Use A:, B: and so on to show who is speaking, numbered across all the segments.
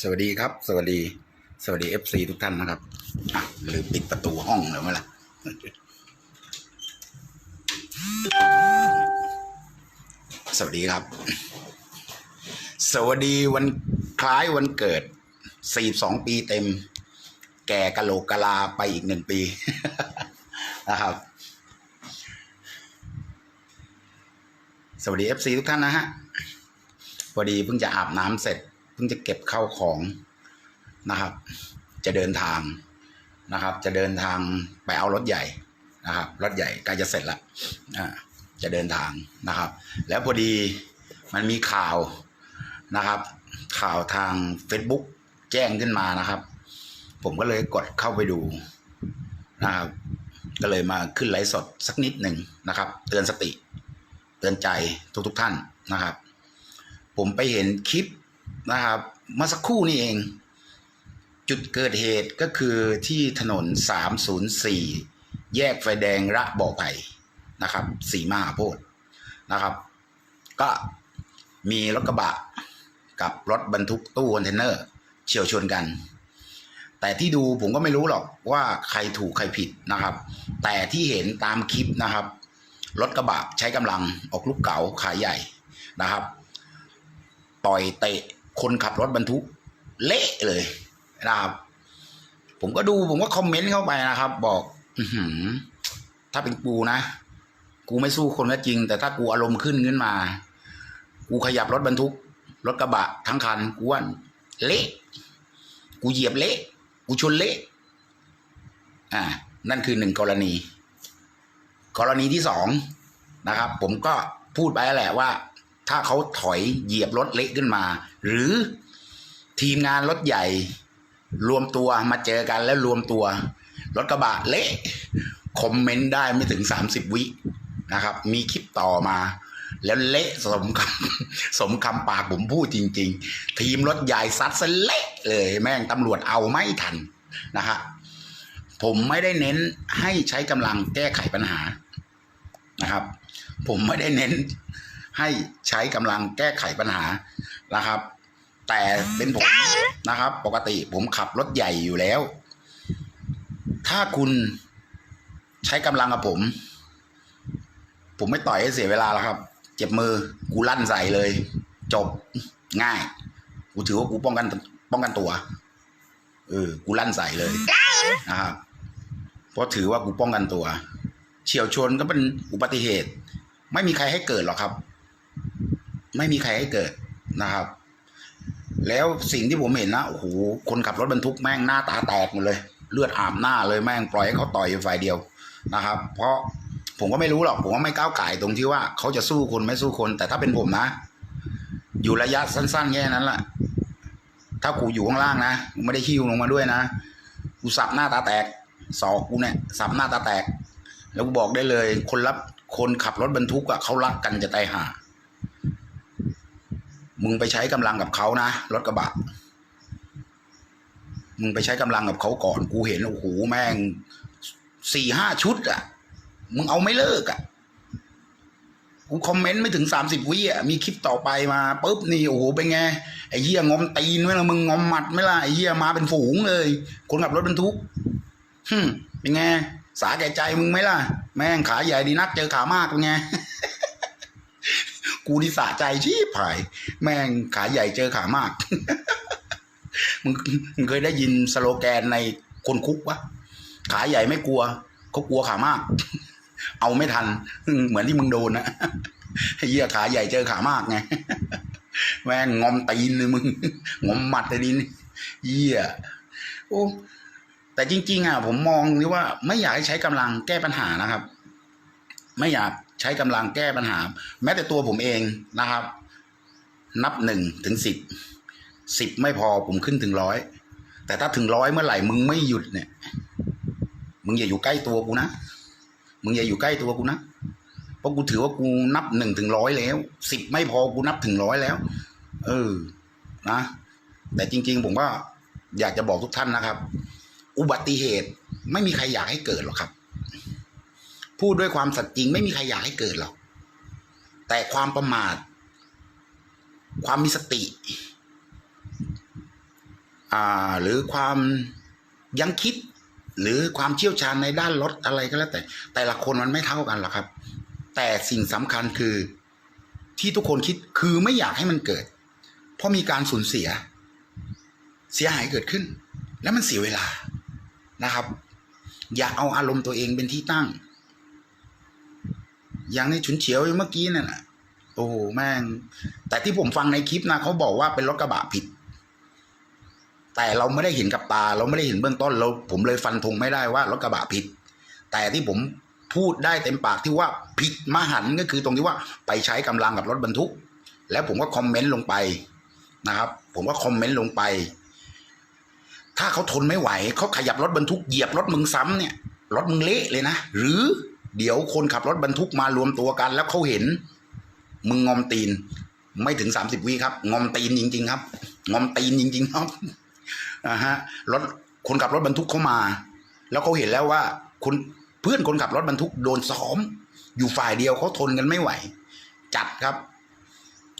A: สวัสดีครับ สวัสดี สวัสดีเอฟซีทุกท่านนะครับอะลืมปิดประตูห้องเลยไหมล่ะสวัสดีครับ สวัสดีวันคล้ายวันเกิด42ปีเต็ม แก่กะโหลกกะลาไปอีกหนึ่งปีนะครับ สวัสดีเอฟซีทุกท่านนะฮะพอดีเพิ่งจะอาบน้ำเสร็จ เพิ่งจะเก็บเข้าของนะครับ จะเดินทางนะครับ จะเดินทางไปเอารถใหญ่นะครับ รถใหญ่ใกล้จะเสร็จแล้วอ่าจะเดินทางนะครับ แล้วพอดีมันมีข่าวนะครับ ข่าวทาง Facebook แจ้งขึ้นมานะครับ ผมก็เลยกดเข้าไปดูนะครับ ก็เลยมาขึ้นไลฟ์สดสักนิดหนึ่งนะครับ เตือนสติ เตือนใจทุกๆท่านนะครับ ผมไปเห็นคลิป นะครับเมื่อสักครู่นี่เอง จุดเกิดเหตุก็คือที่ถนน 304 แยกไฟแดงระบ่อไผ่นะครับสีมหาโพธิ์นะครับ ก็มีรถกระบะกับรถบรรทุกตู้คอนเทนเนอร์เฉียวชนกัน แต่ที่ดูผมก็ไม่รู้หรอกว่าใครถูกใครผิดนะครับ แต่ที่เห็นตามคลิปนะครับ รถกระบะใช้กำลังออกลูกเก๋าขายใหญ่นะครับ ต่อยเตะ คนขับรถบรรทุก เละเลยนะครับ ผมก็ดูผมก็คอมเมนต์เข้าไปนะครับ บอก อืถ้าเป็นกูนะ กูไม่สู้คนก็จริง แต่ถ้ากูอารมณ์ขึ้นขึ้นมา กูขยับรถบรรทุก รถกระบะทั้งคันกูว่าเละกูเหยียบเละกูชนเละอ่า นั่นคือหนึ่งกรณี กรณีที่สองนะครับ ผมก็พูดไปแหละว่า ถ้าเขาถอยเหยียบรถเละขึ้นมา หรือทีมงานรถใหญ่ รวมตัวมาเจอกันแล้วรวมตัว รถกระบะเละคอมเมนต์ได้ไม่ถึง30วินะครับ มีคลิปต่อมา แล้วเละสมคำสมคำปากผมพูดจริง ๆ ทีมรถใหญ่ซัดซะเละเลย แม่งตำรวจเอาไม่ทันนะฮะผมไม่ได้เน้นให้ใช้กำลังแก้ไขปัญหานะครับ ผมไม่ได้เน้น ให้ใช้กำลังแก้ไขปัญหานะครับ แต่เป็นผมนะครับ ปกติผมขับรถใหญ่อยู่แล้ว ถ้าคุณใช้กำลังกับผม ผมไม่ต่อยให้เสียเวลาแล้วครับ เจ็บมือกูลั่นใส่เลย จบง่าย กูถือว่ากูป้องกันป้องกันตัวเออกูลั่นใส่เลยนะครับเพราะถือว่ากูป้องกันตัว เฉียวชนก็เป็นอุบัติเหตุ ไม่มีใครให้เกิดหรอกครับ ไม่มีใครให้เกิดนะครับ แล้วสิ่งที่ผมเห็นนะโอ้โหคนขับรถบรรทุกแม่งหน้าตาแตกหมดเลย เลือดอาบหน้าเลยแม่งปล่อยให้เขาต่อยอยู่ฝ่ายเดียวนะครับ เพราะผมก็ไม่รู้หรอกผมว่าไม่ก้าวไก่ตรงที่ว่าเขาจะสู้คนไม่สู้คน แต่ถ้าเป็นผมนะ อยู่ระยะสั้นๆแค่นั้นแหละถ้ากูอยู่ข้างล่างนะไม่ได้หิ้วลงมาด้วยนะกูสับหน้าตาแตกศอกกูเนี่ยสับหน้าตาแตก แล้วกูบอกได้เลย คนรับคนขับรถบรรทุกอะเขารักกันจะตายห่า มึงไปใช้กำลังกับเขานะรถกระบะ มึงไปใช้กำลังกับเขาก่อน กูเห็นโอ้โหแม่งสี่ห้าชุดอะมึงเอาไม่เลิกอะกูคอมเมนต์ไม่ถึงสามสิบวิอะมีคลิปต่อไปมาปุ๊บนี่โอ้โหเป็นไงไอ้เหี้ยงอมตีนไหมล่ะมึงงอมหมัดไหมล่ะไอ้เหี้ยมาเป็นฝูงเลย คนขับรถบรรทุกฮึเป็นไงสาแก่ใจมึงไหมล่ะ แม่งขาใหญ่ดีนักเจอขามากเป็นไง กูนี่สะใจชีพหาย แม่งขาใหญ่เจอขามาก มึงมึงเคยได้ยินสโลแกนในคนคุกปะขาใหญ่ไม่กลัวเขากลัวขามาก เอาไม่ทัน เหมือนที่มึงโดนนะเหี้ยขาใหญ่เจอขามากไงแม่งงอมตีนเลยมึงงอมหมัดเลยดินเหี้ยโอ้แต่จริง ๆ อะ ผมมองนี่ว่าไม่อยากให้ใช้กำลังแก้ปัญหานะครับ ไม่อยาก ช้กำลังแก้ปัญหา แม้แต่ตัวผมเองนะครับ นับหนึ่งถึงสิบสิบไม่พอผมขึ้นถึงร้อยแต่ถ้าถึงร้อยเมื่อไหร่มึงไม่หยุดเนี่ย มึงอย่าอยู่ใกล้ตัวกูนะมึงอย่าอยู่ใกล้ตัวกูนะเพราะกูถือว่ากูนับหนึ่งถึงร้อยแล้วสิบไม่พอกูนับถึงร้อยแล้ว เออนะแต่จริง ๆ ผมก็อยากจะบอกทุกท่านนะครับ อุบัติเหตุไม่มีใครอยากให้เกิดหรอกครับ พูดด้วยความสัตย์จริงไม่มีใครอยากให้เกิดหรอก แต่ความประมาท ความมีสติ อ่า หรือความยังคิด หรือความเชี่ยวชาญในด้านรถอะไรก็แล้วแต่ แต่ละคนมันไม่เท่ากันหรอกครับ แต่สิ่งสำคัญคือที่ทุกคนคิดคือไม่อยากให้มันเกิด เพราะมีการสูญเสีย เสียหายเกิดขึ้น แล้วมันเสียเวลานะครับ อย่าเอาอารมณ์ตัวเองเป็นที่ตั้ง อย่างในฉุนเฉียวเมื่อกี้นั่นน่ะโอ้โหแม่ง แต่ที่ผมฟังในคลิปนะเขาบอกว่าเป็นรถกระบะผิด แต่เราไม่ได้เห็นกับตา เราไม่ได้เห็นเบื้องต้นเรา ผมเลยฟันธงไม่ได้ว่ารถกระบะผิด แต่ที่ผมพูดได้เต็มปากที่ว่าผิดมหันก็คือตรงที่ว่าไปใช้กำลังกับรถบรรทุก แล้วผมก็คอมเมนต์ลงไปนะครับ ผมก็คอมเมนต์ลงไป ถ้าเขาทนไม่ไหวเขาขยับรถบรรทุกเหยียบรถมึงซ้ำเนี่ยรถมึงเละเลยนะหรือ เดี๋ยวคนขับรถบรรทุกมารวมตัวกัน แล้วเขาเห็น มึงงอมตีน ไม่ถึงสามสิบวิครับ งอมตีนจริง ๆ ครับ งอมตีนจริง ๆ ครับนะฮะรถคนขับรถบรรทุกเข้ามา แล้วเขาเห็นแล้วว่าคุณเพื่อนคนขับรถบรรทุกโดนซ้อม อยู่ฝ่ายเดียวเขาทนกันไม่ไหว จัดครับ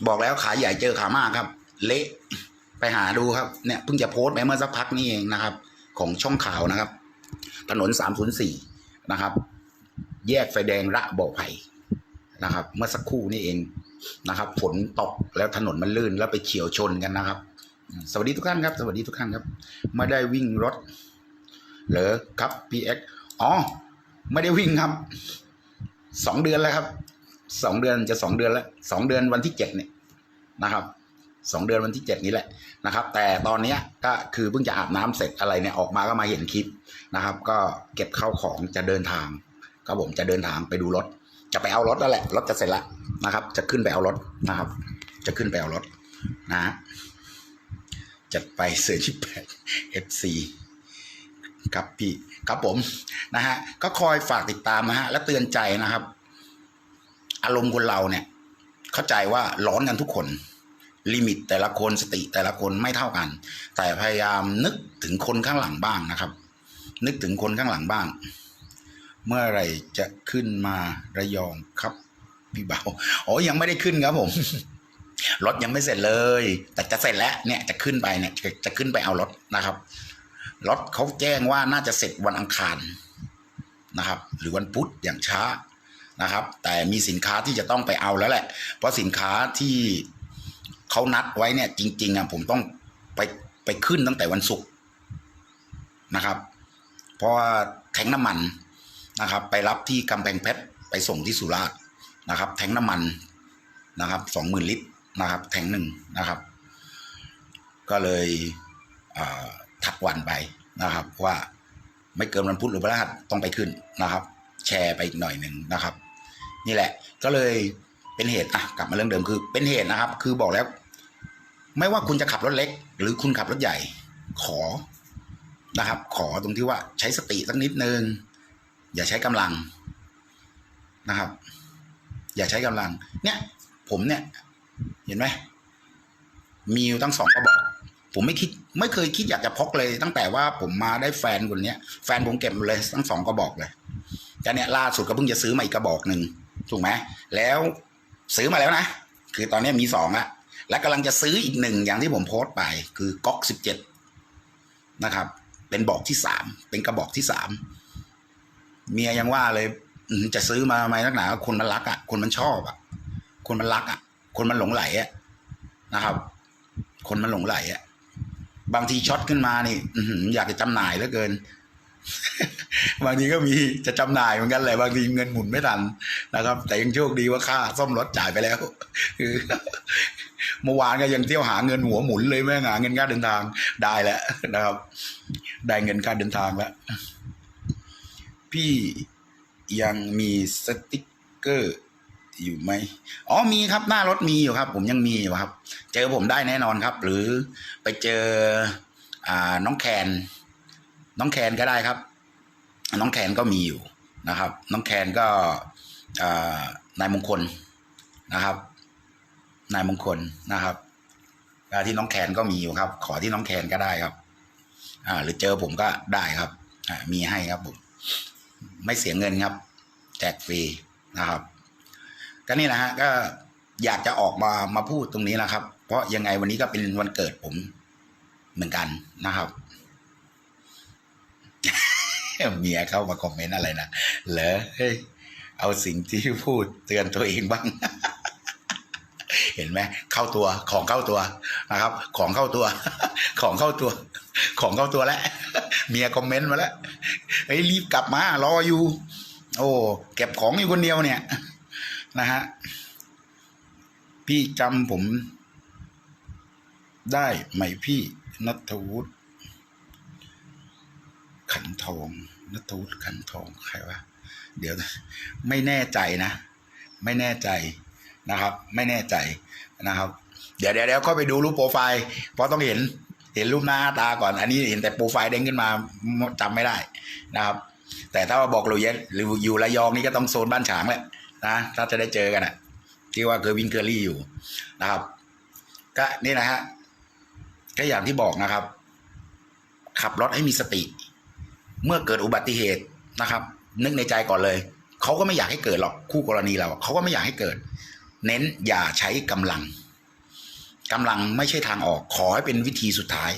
A: บอกแล้วขาใหญ่เจอขามากครับ เละไปหาดูครับเนี่ยเพิ่งจะโพสต์ไปเมื่อสักพักนี้เองนะครับ ของช่องข่าวนะครับ ถนนสามศูนย์สี่นะครับ แยกไฟแดงระบ่อไผ่นะครับ เมื่อสักครู่นี่เองนะครับ ฝนตกแล้วถนนมันลื่นแล้วไปเฉียวชนกันนะครับ สวัสดีทุกท่านครับ สวัสดีทุกท่านครับไม่ได้วิ่งรถเหรอครับ PX อ๋อไม่ได้วิ่งครับสองเดือนแล้วครับสองเดือนจะสองเดือนแล้วสองเดือนวันที่เจ็ดเนี่ยนะครับสองเดือนวันที่เจ็ดนี้แหละนะครับ แต่ตอนเนี้ยก็คือเพิ่งจะอาบน้ำเสร็จอะไรเนี่ยออกมาก็มาเห็นคลิปนะครับ ก็เก็บเข้าของจะเดินทาง ก็ผมจะเดินทางไปดูรถ จะไปเอารถแล้วแหละรถจะเสร็จล้วนะครับ จะขึ้นไปเอารถนะครับ จะขึ้นไปเอารถนะฮะจะไปเสือที่แปด FC ครับพี่ครับผมนะฮะก็คอยฝากติดตามนะฮะและเตือนใจนะครับ อารมณ์คนเราเนี่ย เข้าใจว่าร้อนกันทุกคน ลิมิตแต่ละคนสติแต่ละคนไม่เท่ากัน แต่พยายามนึกถึงคนข้างหลังบ้างนะครับ นึกถึงคนข้างหลังบ้าง เมื่อไหรจะขึ้นมาระยองครับ พี่เบาอ๋อยังไม่ได้ขึ้นครับผมรถยังไม่เสร็จเลย แต่จะเสร็จแล้วเนี่ยจะขึ้นไปเนี่ยจะจะขึ้นไปเอารถนะครับรถเขาแจ้งว่าน่าจะเสร็จวันอังคารนะครับ หรือวันพุธอย่างช้านะครับ แต่มีสินค้าที่จะต้องไปเอาแล้วแหละ เพราะสินค้าที่เขานัดไว้เนี่ย จริง ๆอะผมต้องไปไปขึ้นตั้งแต่วันศุกร์นะครับ เพราะว่าแทงน้ำมัน นะครับ ไปรับที่กำแพงเพชรไปส่งที่สุราษฎร์นะครับ แทงน้ำมันนะครับสองหมื่นลิตรนะครับ แทงหนึ่งนะครับ ก็เลยถัดวันไปนะครับ ว่าไม่เกินวันพุธหรือพฤหัสต้องไปขึ้นนะครับ แชร์ไปอีกหน่อยหนึ่งนะครับ นี่แหละก็เลยเป็นเหตุอะกลับมาเรื่องเดิมคือ เป็นเหตุนะครับ คือบอกแล้ว ไม่ว่าคุณจะขับรถเล็ก หรือคุณขับรถใหญ่ ขอนะครับ ขอตรงที่ว่าใช้สติสักนิดนึง อย่าใช้กำลังนะครับ อย่าใช้กำลัง เนี่ย ผมเนี่ย เห็นไหมมีอยู่ตั้งสองกระบอก ผมไม่คิด ไม่เคยคิดอยากจะพกเลย ตั้งแต่ว่าผมมาได้แฟนคนเนี้ยแฟนผมเก็บเลยทั้งสองกระบอกเลยแต่เนี่ยล่าสุดก็เพิ่งจะซื้อมาอีกกระบอกหนึ่งถูกไหมแล้วซื้อมาแล้วนะคือตอนนี้มีสองละและกำลังจะซื้ออีกหนึ่งอย่างที่ผมโพสต์ไป คือก๊อกสิบเจ็ดนะครับ เป็นบอกที่สามเป็นกระบอกที่สาม เมียยังว่าเลยจะซื้อมาทำไมนักหนาคนมันรักอะคนมันชอบอะ คนมันรักอะ คนมันหลงไหลอะนะครับ คนมันหลงไหลอะ บางทีช็อตขึ้นมานี่อือยากจะจำหน่ายเหลือเกิน บางทีก็มีจะจำหน่ายเหมือนกันแหละบางทีเงินหมุนไม่ทันนะครับ แต่ยังโชคดีว่าค่าซ่อมรถจ่ายไปแล้วคือเมื่อวานก็ยังเที่ยวหาเงินหัวหมุนเลยแม่งหาเงินค่าเดินทางได้แล้วนะครับ ได้เงินค่าเดินทางแล้ว พี่ยังมีสติกเกอร์อยู่ไหมอ๋อมีครับหน้ารถมีอยู่ครับ ผมยังมีอยู่ครับ เจอผมได้แน่นอนครับ หรือไปเจออ่าน้องแคน น้องแคนก็ได้ครับ น้องแคนก็มีอยู่นะครับ น้องแคนก็อ่านายมงคลนะครับ นายมงคลนะครับที่น้องแคนก็มีอยู่ครับ ขอที่น้องแคนก็ได้ครับ อ่า หรือเจอผมก็ได้ครับ อ่ามีให้ครับผม ไม่เสียเงินครับ แจกฟรีนะครับ ก็นี่นะฮะก็อยากจะออกมามาพูดตรงนี้นะครับ เพราะยังไงวันนี้ก็เป็นวันเกิดผมเหมือนกันนะครับเมียเข้ามาคอมเมนต์อะไรนะเหรอเฮ้ยเอาสิ่งที่พูดเตือนตัวเองบ้าง เห็นไหมเข้าตัวของเข้าตัวนะครับ ของเข้าตัว ของเข้าตัว ของเข้าตัวแล้ว เมียคอมเมนต์มาแล้วเฮ้ยรีบกลับมารออยู่ โอ้เก็บของอยู่คนเดียวเนี่ย นะฮะพี่จำผม ได้ไหมพี่นัทวุฒิขันทองนัทวุฒิขันทองใครวะเดี๋ยว ไม่แน่ใจนะ ไม่แน่ใจนะครับ ไม่แน่ใจนะครับ เดี๋ยวเดี๋ยวเดี๋ยวเข้าไปดูรูปโปรไฟล์เพราะต้องเห็น เห็นรูปหน้าตาก่อน อันนี้เห็นแต่โปรไฟล์เด้งขึ้นมาจำไม่ได้นะครับ แต่ถ้าว่าบอกเราเยหรืออยู่ระยองนี่ก็ต้องโซนบ้านฉางแหละนะถ้าจะได้เจอกันอะที่ว่าเคยวิ่งเคอรี่อยู่นะครับ ก็นี่นะฮะก็อย่างที่บอกนะครับ ขับรถให้มีสติ เมื่อเกิดอุบัติเหตุนะครับ นึกในใจก่อนเลยเขาก็ไม่อยากให้เกิดหรอกคู่กรณีเราเขาก็ไม่อยากให้เกิด เน้นอย่าใช้กำลัง กำลังไม่ใช่ทางออกขอให้เป็นวิธีสุดท้าย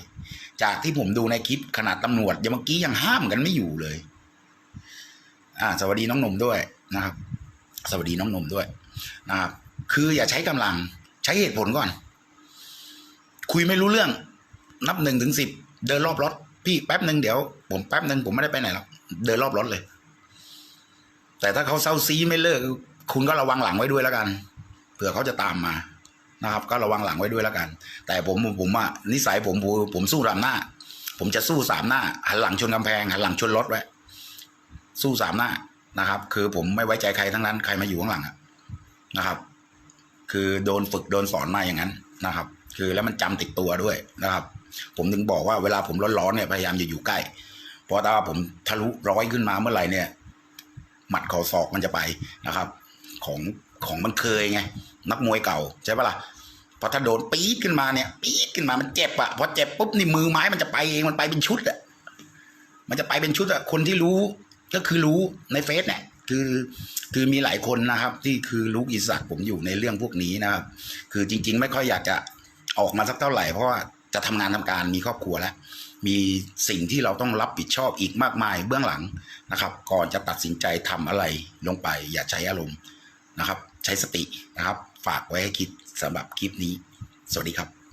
A: จากที่ผมดูในคลิปขนาดตำรวจยังเมื่อกี้ยังห้ามกันไม่อยู่เลย อ่า สวัสดีน้องหนุ่มด้วยนะครับ สวัสดีน้องหนุ่มด้วยนะครับคืออย่าใช้กำลังใช้เหตุผลก่อน คุยไม่รู้เรื่อง นับหนึ่งถึงสิบเดินรอบรถพี่แป๊บหนึ่งเดี๋ยว ผมแป๊บหนึ่งผมไม่ได้ไปไหนหรอกเดินรอบรถเลย แต่ถ้าเขาเศร้าซีไม่เลิก คุณก็ระวังหลังไว้ด้วยแล้วกันเผื่อเขาจะตามมา นะครับ ก็ระวังหลังไว้ด้วยแล้วกัน แต่ผมผมว่านิสัยผมผมสู้สามหน้า ผมจะสู้สามหน้าหันหลังชนกำแพงหันหลังชนรถไว้สู้สามหน้านะครับ คือผมไม่ไว้ใจใครทั้งนั้นใครมาอยู่ข้างหลังนะครับ คือโดนฝึกโดนสอนมาอย่างนั้นนะครับ คือแล้วมันจำติดตัวด้วยนะครับ ผมถึงบอกว่าเวลาผมร้อนๆเนี่ยพยายามอย่าอยู่ใกล้เพราะถ้าผมทะลุร้อยขึ้นมาเมื่อไหร่เนี่ย หมัดข่าศอกมันจะไปนะครับ ของของมันเคยไง นักมวยเก่าใช่ปะล่ะพอถ้าโดนปี๊ดขึ้นมาเนี่ยปี๊ดขึ้นมามันเจ็บอะพอเจ็บปุ๊บนี่มือไม้มันจะไปเองมันไปเป็นชุดอะมันจะไปเป็นชุดอะคนที่รู้ก็คือรู้ในเฟซเนี่ยคือคือมีหลายคนนะครับ ที่คือรู้กิจศักดิ์ผมอยู่ในเรื่องพวกนี้นะครับ คือจริง ๆ ไม่ค่อยอยากจะออกมาสักเท่าไหร่เพราะว่าจะทำงานทำการมีครอบครัวแล้ว มีสิ่งที่เราต้องรับผิดชอบอีกมากมายเบื้องหลังนะครับ ก่อนจะตัดสินใจทำอะไรลงไป อย่าใช้อารมณ์นะครับ ใช้สตินะครับ ฝากไว้ให้คิดสำหรับคลิปนี้ สวัสดีครับ